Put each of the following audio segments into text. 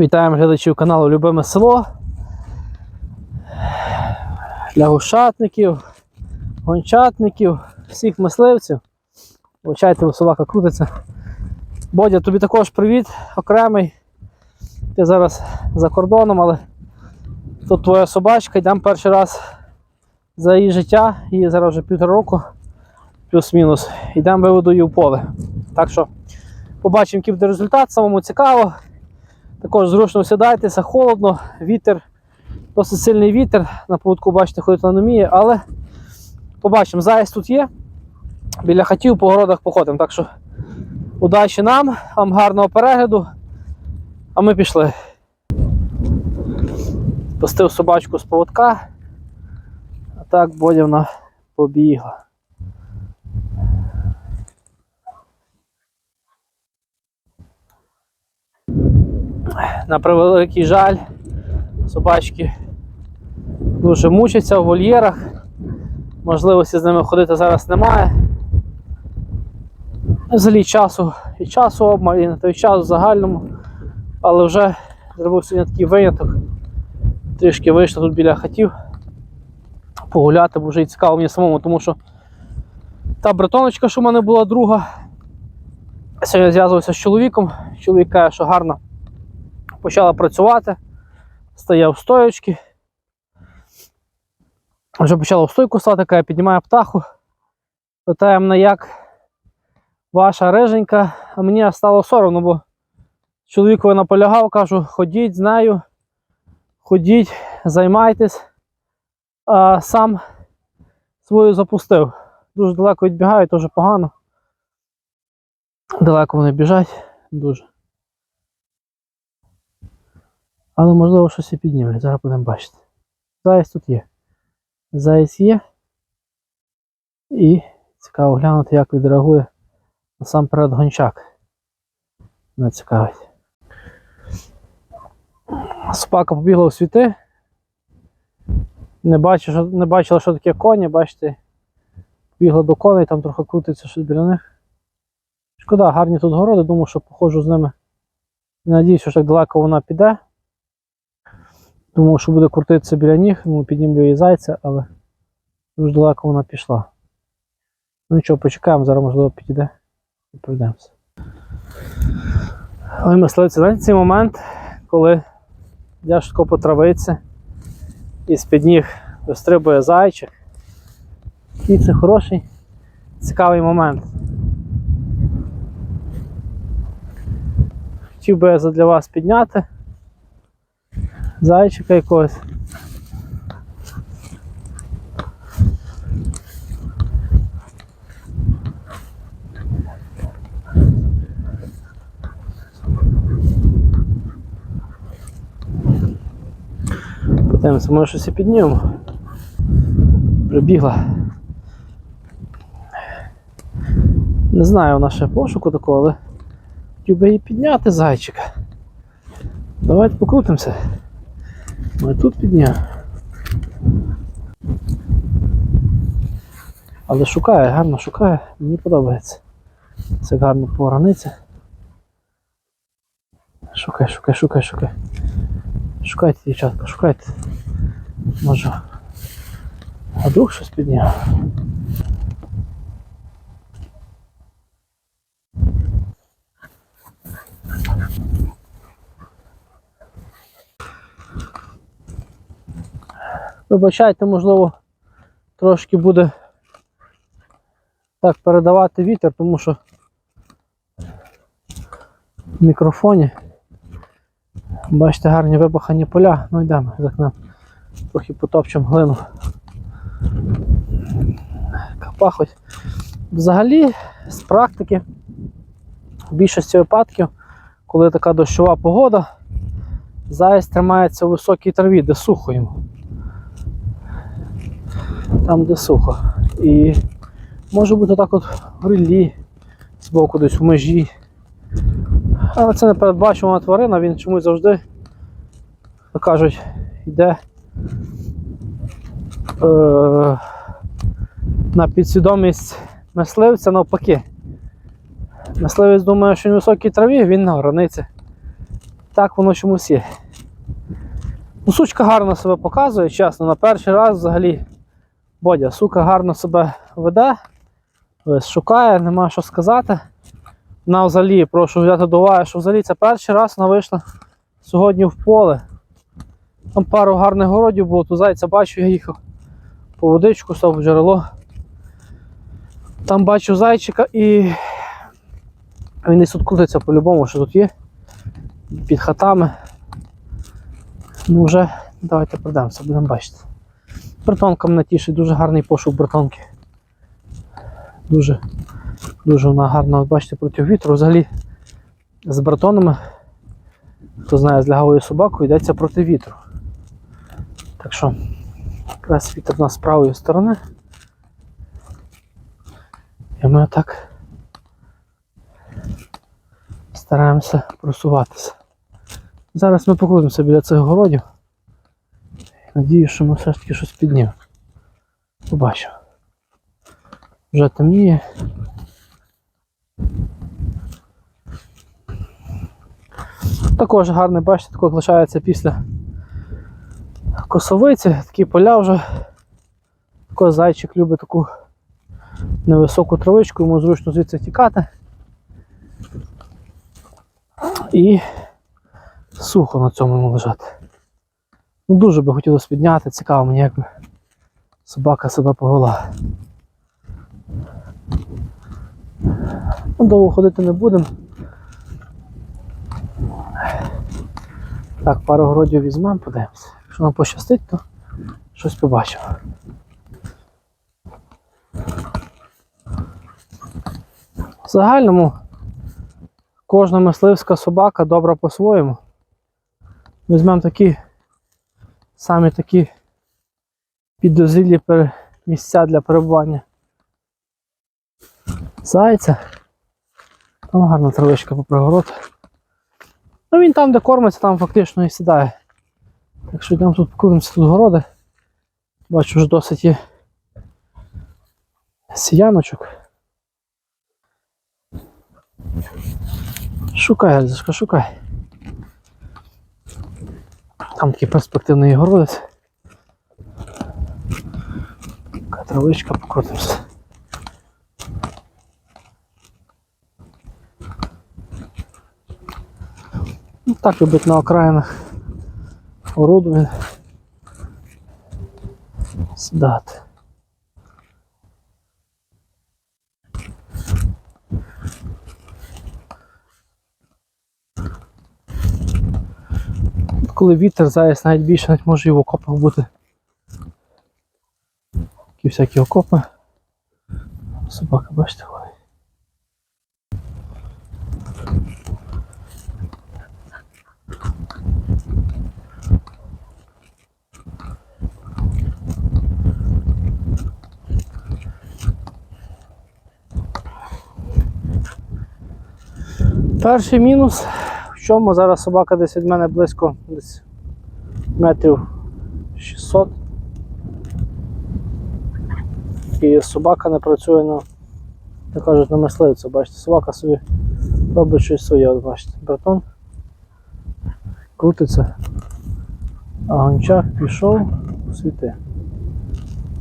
Вітаємо глядачів каналу Любиме село. Для гушатників, гончатників, всіх мисливців. Вибачайте, собака крутиться. Бодя, тобі також привіт, окремий. Ти зараз за кордоном, але тут твоя собачка, йдемо перший раз за її життя, їй зараз вже півтора року, плюс-мінус. Йдемо виведу її в поле. Так що побачимо, який буде результат, самому цікаво. Також зручно сідайтеся, холодно, вітер, досить сильний вітер. На поводку, бачите, ходить аномія, але побачимо, заїзд тут є. Біля хатів по городах походимо. Так що удачі нам, вам гарного перегляду. А ми пішли. Пустив собачку з поводка. А так Бодівна побігла. На превеликий жаль, собачки дуже мучаться в вольєрах. Можливості з ними ходити зараз немає. Взагалі часу і часу обмаль, і на той час в загальному. Але вже зробив сьогодні такий виняток. Трішки вийшло тут біля хатів погуляти, бо вже і цікаво мені самому, тому що та бретоночка, що в мене була друга. Сьогодні зв'язувався з чоловіком. Чоловік каже, що гарно почала працювати, стояв стоячки. Вже почала в стойку стати, каже, піднімає птаху. Питає мене, як ваша риженька, а мені стало соромно, бо чоловікові наполягав, кажу, ходіть з нею, ходіть, займайтесь, а сам свою запустив. Дуже далеко відбігають, дуже погано. Далеко вони біжать, дуже. Але можливо щось і піднімлять, зараз будемо бачити. Заєць тут є. Заєць є. І цікаво глянути, як відреагує насамперед гончак. Не цікавить. Собака побігла у світи. Не, бачу, що, не бачила, що таке коні, бачите. Побігла до коней, там трохи крутиться щось біля них. Шкода, гарні тут городи, думаю, що походжу з ними. Не надіюсь, що так далеко вона піде. Думав, що буде крутитися біля ніг, тому піднімлю її зайця, але дуже далеко вона пішла. Ну нічого, почекаємо, зараз можливо підійде і пройдемося. Але мисливці, знаєте, цей момент, коли тако по травиці і з-під ніг вистрибує зайчик. І це хороший, цікавий момент. Хотів би я для вас підняти зайчика якогось. Подивимося, може щось і піднімемо. Прибігла. Не знаю, вона ще пошуку такого, але хотів би її підняти зайчика. Давайте покрутимося. Ми тут підняв. Але шукає, гарно шукає, мені подобається. Це гарно пограниця. Шукай, шукай, шукай, шукай. Шукайте, дівчатка, шукайте. Може. А друг щось підняв. Вибачайте, можливо, трошки буде так передавати вітер, тому що в мікрофоні бачите гарні вибахані поля, ну йдемо з окна. Трохи потопчемо глину. Капахось. Взагалі, з практики, в більшості випадків, коли така дощова погода, заєць тримається у високій траві, де сухо йому там, де сухо. І може бути так от в ріллі, збоку десь у межі. Але це непередбачувана тварина, він чомусь завжди, як кажуть, йде е, на підсвідомість мисливця навпаки. Мисливець думає, що він в високій траві, він на границі. Так воно чомусь є. Ну, сучка гарно себе показує, чесно, на перший раз взагалі. Бодя, сука гарно себе веде, шукає, нема що сказати. Вона взагалі, прошу взяти до уваги, що взагалі це перший раз вона вийшла сьогодні в поле. Там пару гарних городів було, тут зайця бачу, я їхав по водичку, став джерело. Там бачу зайчика і він десь тут по-любому, що тут є. Під хатами. Ну вже давайте пройдемося, будемо бачити. Братонка мене тішить, дуже гарний пошук братонки. Дуже, дуже вона гарна, от бачите, проти вітру. Взагалі з братонами, хто знає, з лягавою собакою йдеться проти вітру. Так що, якраз вітер нас з правої сторони. І ми так стараємося просуватися. Зараз ми покрутимося біля цих городів. Надіюсь, що ми все ж таки щось піднімемо. Побачимо. Вже темніє. Також гарне, бачите, таке лишається після косовиці, такі поля вже. Такий зайчик любить таку невисоку травичку, йому зручно звідси тікати. І сухо на цьому йому лежати. Ну, дуже би хотілося підняти, цікаво мені, як би собака себе повела. Ну, довго ходити не будемо. Так, пару городів візьмемо, подивимося. Якщо нам пощастить, то щось побачимо. В загальному кожна мисливська собака добра по-своєму. Візьмемо такі самі такі підозрілі місця для перебування. Зайця. Там гарна травичка по пригород. Ну він там, де кормиться, там фактично і сідає. Так що йдемо тут покуримося тут городи. Бачу, вже досить є сіяночок. Шукай, Ельзашка, шукай. Там такий перспективний городець. Така травичка, покрутимося. Ну, так любить на окраїнах городу він сідати. Коли вітер зараз навіть більше навіть може і в окопах бути. Такі всякі окопи. Собака, бачите, ходить. Перший мінус, в чому зараз собака десь від мене близько десь метрів 600. І собака не працює на, як кажуть, на мисливця. Бачите, собака собі робить щось своє, от бачите, братон крутиться, а гончар пішов світи.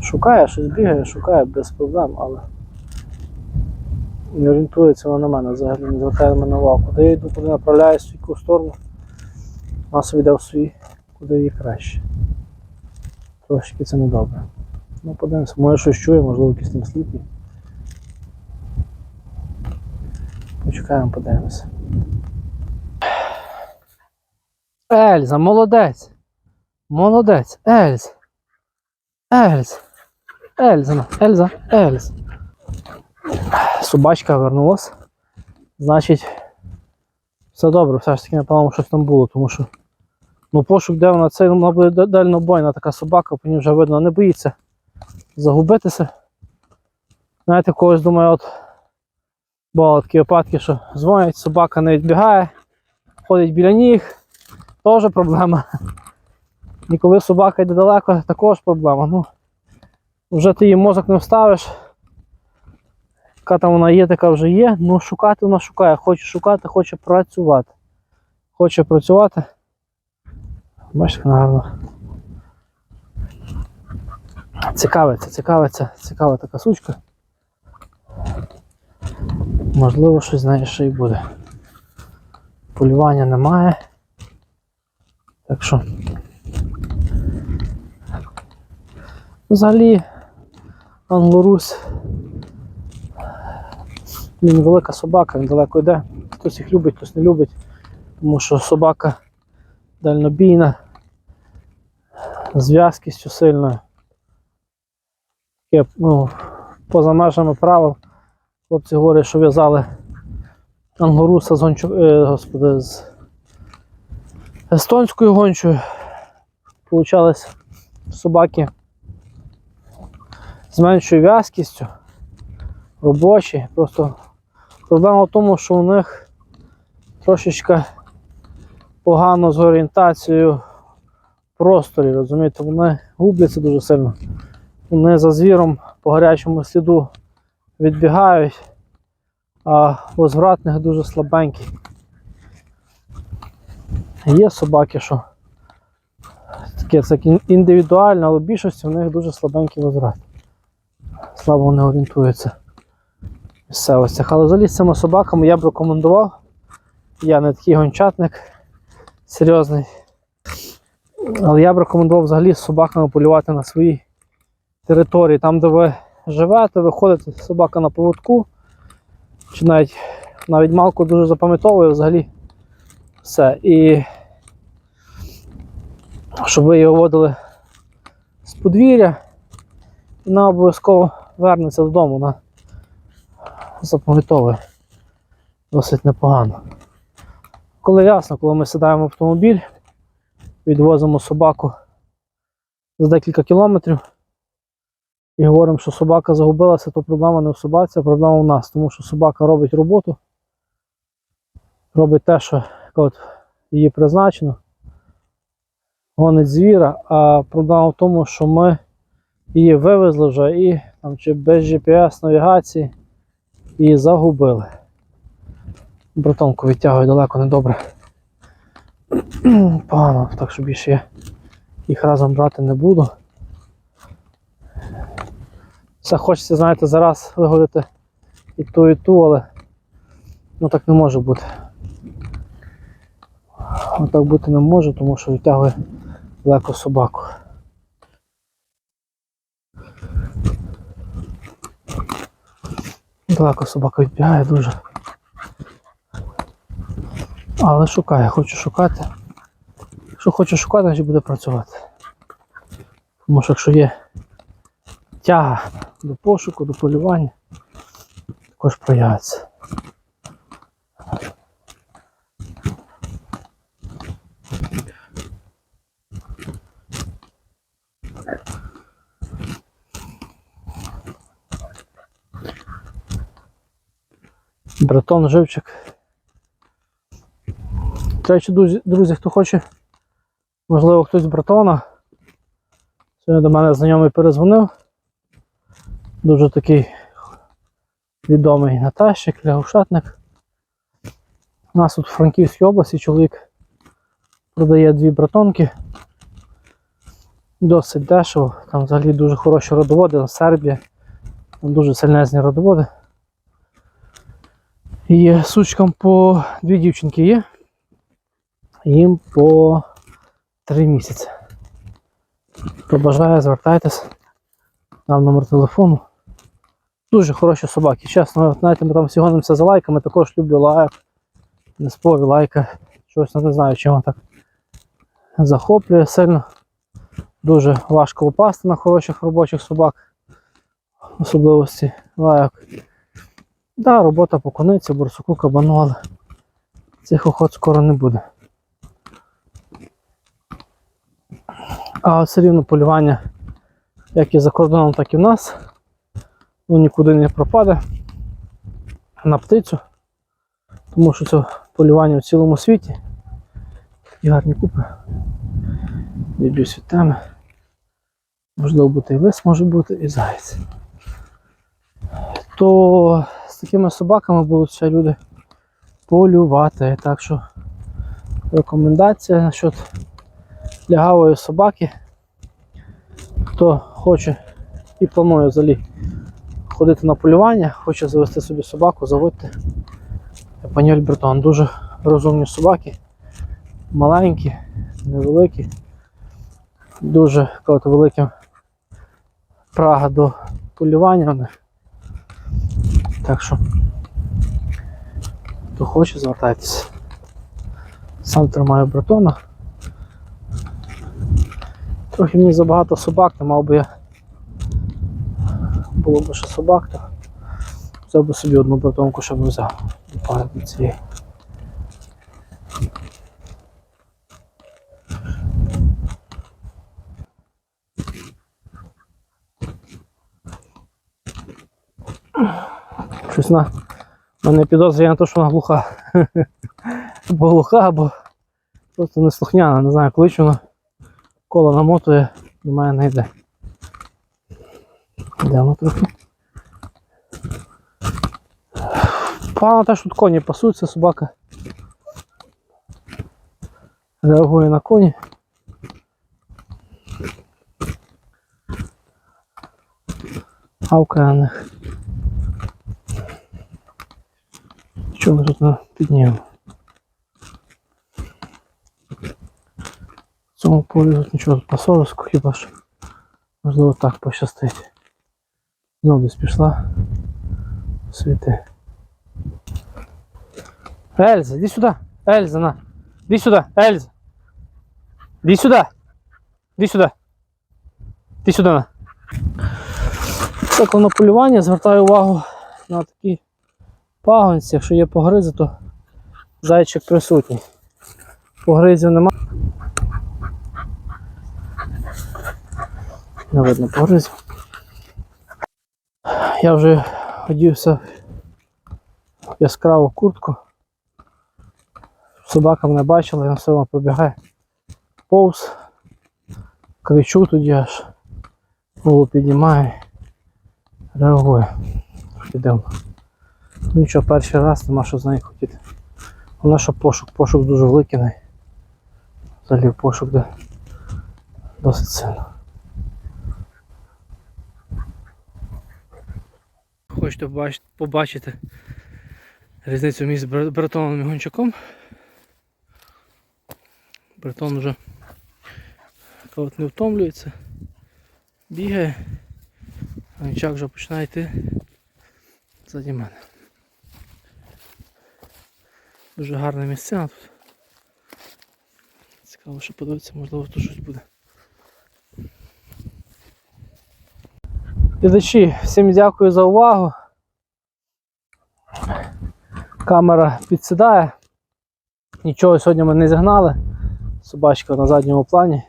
Шукає, щось бігає, шукає без проблем, але не орієнтується вона на мене, взагалі не звертає мене увагу. Куди я йду, куди направляюсь, в яку сторону, вона собі свій, куди їй краще. Трошки це недобре. Ну, подивимося, може щось чує, можливо, якийсь там сліпий. Почекаємо, подивимося. Ельза, молодець! Молодець! Ельз! Ельз! Ельза, Ельза, Ельз. Собачка вернулась. Значить, все добре, все ж таки, напевно, щось там було, тому що ну, пошук, де вона це вона буде да- дальнобойна така собака, по ній вже видно, не боїться загубитися. Знаєте, когось думаю, от бували такі випадки, що дзвонять, собака не відбігає, ходить біля ніг, теж проблема. І коли собака йде далеко, також проблема. Ну, вже ти її мозок не вставиш. Яка там вона є, така вже є. Ну шукати вона шукає. Хоче шукати, хоче працювати. хоче працювати. Бачите, гарно. Цікавиться, цікавиться, цікава така сучка. Можливо, щось з неї ще й буде. Полювання немає. Так що. Взагалі, англорус. Велика собака, він далеко йде. Хтось їх любить, хтось не любить. Тому що собака дальнобійна, з в'язкістю сильною. Таке, ну, поза межами правил. Хлопці говорять, що в'язали ангоруса з гончу, е, господи, з естонською гончою. Получались собаки з меншою в'язкістю, робочі. Просто проблема в тому, що у них трошечки погано з орієнтацією просторі, розумієте, вони губляться дуже сильно. Вони за звіром по гарячому сліду відбігають, а возвратних дуже слабенький. Є собаки, що таке це індивідуально, але в більшості в них дуже слабенький возврат. Слабо вони орієнтуються в місцевостях. Але взагалі з цими собаками я б рекомендував. Я не такий гончатник серйозний. Але я б рекомендував взагалі з собаками полювати на своїй території, там, де ви живете, виходите собака на поводку, чи навіть навіть малку дуже запам'ятовує взагалі все. І щоб ви його водили з подвір'я, вона обов'язково вернеться додому, запам'ятовує досить непогано. Коли ясно, коли ми сідаємо в автомобіль, відвозимо собаку за декілька кілометрів і говоримо, що собака загубилася, то проблема не в собаці, а проблема в нас, тому що собака робить роботу, робить те, що от, її призначено, гонить звіра, а проблема в тому, що ми її вивезли вже і там, чи без GPS навігації і загубили. Братонку відтягує далеко недобре. Погано, так що більше я їх разом брати не буду. Все хочеться, знаєте, зараз вигодити і ту, і ту, але ну так не може бути. Отак бути не може, тому що відтягує далеко собаку. Далеко собака відбігає дуже. Але шукає, хочу шукати. Якщо хочу шукати, значить буде працювати. Тому що якщо є тяга до пошуку, до полювання, також проявиться. Братон живчик. До речі, друзі, друзі, хто хоче, можливо, хтось з братона. Сьогодні до мене знайомий перезвонив. Дуже такий відомий Натащик, лягушатник. У нас тут в Франківській області чоловік продає дві братонки. Досить дешево, там взагалі дуже хороші родоводи, Сербія, там дуже сильнезні родоводи. І сучкам по дві дівчинки є. Їм по три місяці. Хто бажає, звертайтесь. Дам номер телефону. Дуже хороші собаки. Чесно, знаєте, ми там всі гонимося за лайками, також люблю лайк. Не спорю, лайка. Щось не знаю, чим так захоплює сильно. Дуже важко впасти на хороших робочих собак. Особливості лайок. Да, робота по кониці, борсуку, кабану, але цих охот скоро не буде. А все рівно полювання, як і за кордоном, так і в нас, ну нікуди не пропаде на птицю, тому що це полювання в цілому світі. І гарні купи. Відб'юсь від теми. Можливо бути і лис може бути, і заяць. То такими собаками будуть ще люди полювати. Так що рекомендація насчет лягавої собаки. Хто хоче і планує взагалі ходити на полювання, хоче завести собі собаку, заводьте. Панель Бретон. Дуже розумні собаки, маленькі, невеликі, дуже великим прага до полювання. Так що, хто хоче, звертайтеся. Сам тримаю бретона. Трохи мені забагато собак, то мав би я. Було б ще собак, то взяв би собі одну бретонку, щоб взяв. До цієї. Щось на мене підозрює на те, що вона глуха. Або глуха, або просто неслухняна, не знаю, клич вона коло намотує, мене не йде. Йдемо трохи. Погано те, що тут коні пасуться, собака. Реагує на коні. Гавкає на них. Що ми тут на піднімемо? В цьому полі тут нічого по сороску, хіба що можливо так пощастить. Знову десь пішла. Світи. Ельза, іди сюди. Ельза, на. Іди сюди, Ельза. Іди сюди. Іди сюди. Іди сюди на. Так, на полювання звертаю увагу на такі Пагонці. Якщо є погризи, то зайчик присутній. Погризів нема. Не видно погризів. Я вже одівся в яскраву куртку. Собака мене бачила, він все пробігає повз. Кричу тоді аж. Голову піднімає. Реагує. Підемо. Ну Нічого, перший раз нема що з нею хотіти. Вона що пошук, пошук дуже великий. Взагалі пошук де досить сильно. Хочете побачити, різницю між Бр- Бретоном і Гончаком. Бретон вже от не втомлюється, бігає, Гончак вже починає йти ззаді мене. Дуже гарна місцина тут. Цікаво, що подивитися, можливо тут щось буде. Глядачі, всім дякую за увагу. Камера підсідає. Нічого сьогодні ми не зігнали. Собачка на задньому плані.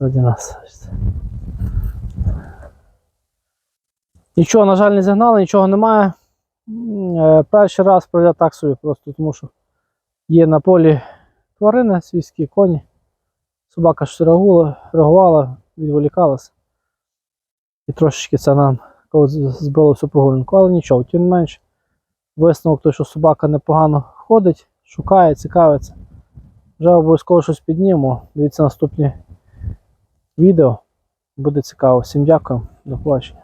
Ззаді нас. Нічого, на жаль, не зігнали, нічого немає. Е, Перший раз пройде так собі, просто тому що є на полі тварини, свійські коні. Собака щось реагувала, відволікалася. І трошечки це нам коли збило всю прогулянку, але нічого, тим менш, висновок той, що собака непогано ходить, шукає, цікавиться. Вже обов'язково щось піднімемо. Дивіться наступні відео. Буде цікаво. Всім дякую, до побачення.